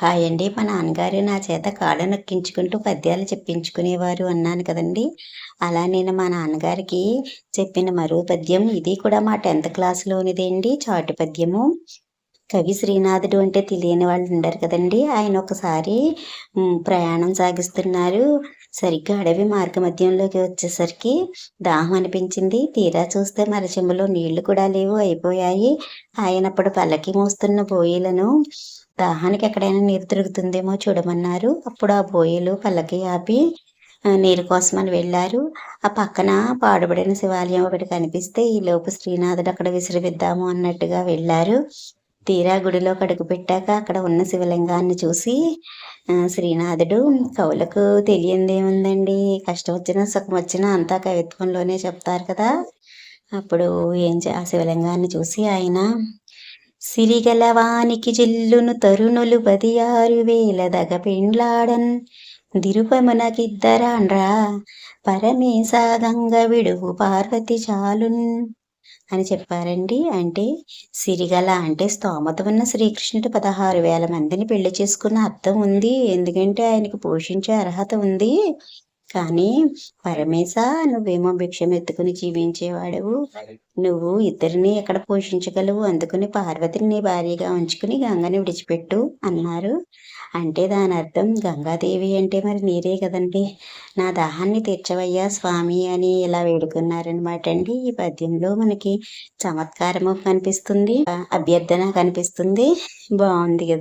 Hi అండి. మా నాన్నగారు నా చేత కాళ్ళ నొక్కించుకుంటూ పద్యాలు చెప్పించుకునేవారు అన్నాను కదండి. అలా నేను మా నాన్నగారికి చెప్పిన మరో పద్యం ఇది కూడా మా టెన్త్ క్లాస్లోనిదే అండి. చాటు పద్యము. కవి శ్రీనాథుడు అంటే తెలియని వాళ్ళు ఉండరు కదండి. ఆయన ఒకసారి ప్రయాణం సాగిస్తున్నారు. సరిగ్గా అడవి మార్గ మధ్యంలోకి వచ్చేసరికి దాహం అనిపించింది. తీరా చూస్తే మరచెంబులో నీళ్ళు కూడా లేవు అయిపోయాయి. ఆయన అప్పుడు పల్లకి మోస్తున్న బోయిలను దాహానికి ఎక్కడైనా నీరు తిరుగుతుందేమో చూడమన్నారు. అప్పుడు ఆ బోయలు పల్లకి ఆపి నీరు నీరు కోసమని వెళ్ళారు. ఆ పక్కన పాడుబడిన శివాలయం ఒకటి కనిపిస్తే ఈ లోపు శ్రీనాథుడు అక్కడ విసిరివిద్దాము అన్నట్టుగా వెళ్ళారు. తీరా గుడిలో కడుగు పెట్టాక అక్కడ ఉన్న శివలింగాన్ని చూసి శ్రీనాథుడు కవులకు తెలియందేముందండి కష్టం వచ్చినా సుఖం వచ్చినా అంతా కవిత్వంలోనే చెప్తారు కదా. అప్పుడు ఏం చే- ఆ శివలింగాన్ని చూసి ఆయన సిరిగలవానికి జిల్లును తరుణులు పదియారు వేల దగ పెండ్లాడన్ దిరుపమునకిద్దరాండ్రా పరమేశాగంగ విడువు పార్వతి చాలున్. అని చెప్పారండి. అంటే సిరిగల అంటే స్తోమత ఉన్న శ్రీకృష్ణుడు పదహారు వేల మందిని పెళ్ళి చేసుకున్న అర్థం ఉంది. ఎందుకంటే ఆయనకు పోషించే అర్హత ఉంది. కానీ పరమేశ నువ్వేమో భిక్షం ఎత్తుకుని జీవించేవాడవు. నువ్వు ఇద్దరిని ఎక్కడ పోషించగలవు? అందుకుని పార్వతిని నీ భార్యగా ఉంచుకుని గంగని విడిచిపెట్టు అన్నారు. అంటే దాని అర్థం గంగాదేవి అంటే మరి నీరే కదండి. నా దాహాన్ని తీర్చవయ్యా స్వామి అని ఇలా వేడుకున్నారనమాట అండి. ఈ పద్యంలో మనకి చమత్కారము కనిపిస్తుంది. అభ్యర్థన కనిపిస్తుంది. బాగుంది కదా.